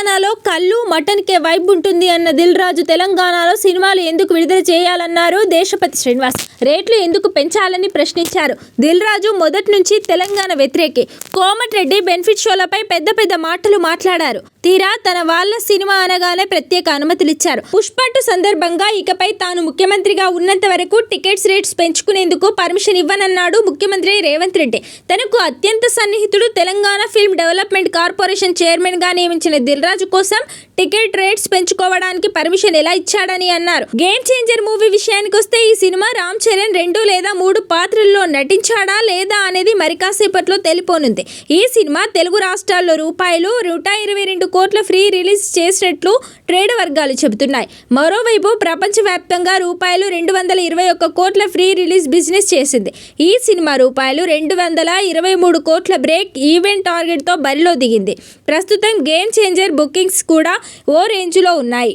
తెలంగాణలో కళ్ళు మటన్ కే వైబ్ ఉంటుంది అన్న దిల్ రాజు తెలంగాణలో సినిమాలు ఎందుకు విడుదల చేయాలన్నారు దేశపతి శ్రీనివాస్. రేట్లు ఎందుకు పెంచాలని ప్రశ్నించారు. దిల్ రాజు మొదటి నుంచి తెలంగాణ వ్యతిరేకి. కోమటిరెడ్డి బెనిఫిట్ షోలపై పెద్ద పెద్ద మాటలు మాట్లాడారు. తీరా తన వాళ్ళ సినిమా అనగానే ప్రత్యేక అనుమతులిచ్చారు. పుష్పట్టు సందర్భంగా ఇకపై తాను ముఖ్యమంత్రిగా ఉన్నంత వరకు టికెట్స్ రేట్స్ పెంచుకునేందుకు పర్మిషన్ ఇవ్వనన్నాడు ముఖ్యమంత్రి రేవంత్ రెడ్డి. తనకు అత్యంత సన్నిహితుడు తెలంగాణ ఫిల్మ్ డెవలప్మెంట్ కార్పొరేషన్ చైర్మన్గా నియమించిన దిల్రాజు కోసం టికెట్ రేట్స్ పెంచుకోవడానికి పర్మిషన్ ఎలా ఇచ్చాడని అన్నారు. గేమ్ చేంజర్ మూవీ విషయానికి వస్తే ఈ సినిమా రామ్ చరణ్ రెండు లేదా మూడు పాత్రల్లో నటించాడా లేదా అనేది మరి కాసేపట్లో తెలిపోనుంది. ఈ సినిమా తెలుగు రాష్ట్రాల్లో రూపాయలు నూట ఇరవై రెండు కోట్ల ఫ్రీ రిలీజ్ చేసినట్లు ట్రేడ్ వర్గాలు చెబుతున్నాయి. మరోవైపు ప్రపంచవ్యాప్తంగా రూపాయలు రెండు వందల ఇరవై ఒక్క కోట్ల ఫ్రీ రిలీజ్ బిజినెస్ చేసింది. ఈ సినిమా రూపాయలు రెండు వందల ఇరవై మూడు కోట్ల బ్రేక్ ఈవెంట్ టార్గెట్తో బరిలో దిగింది. ప్రస్తుతం గేమ్ చేంజర్ బుకింగ్స్ కూడా ఓ రేంజ్లో ఉన్నాయి.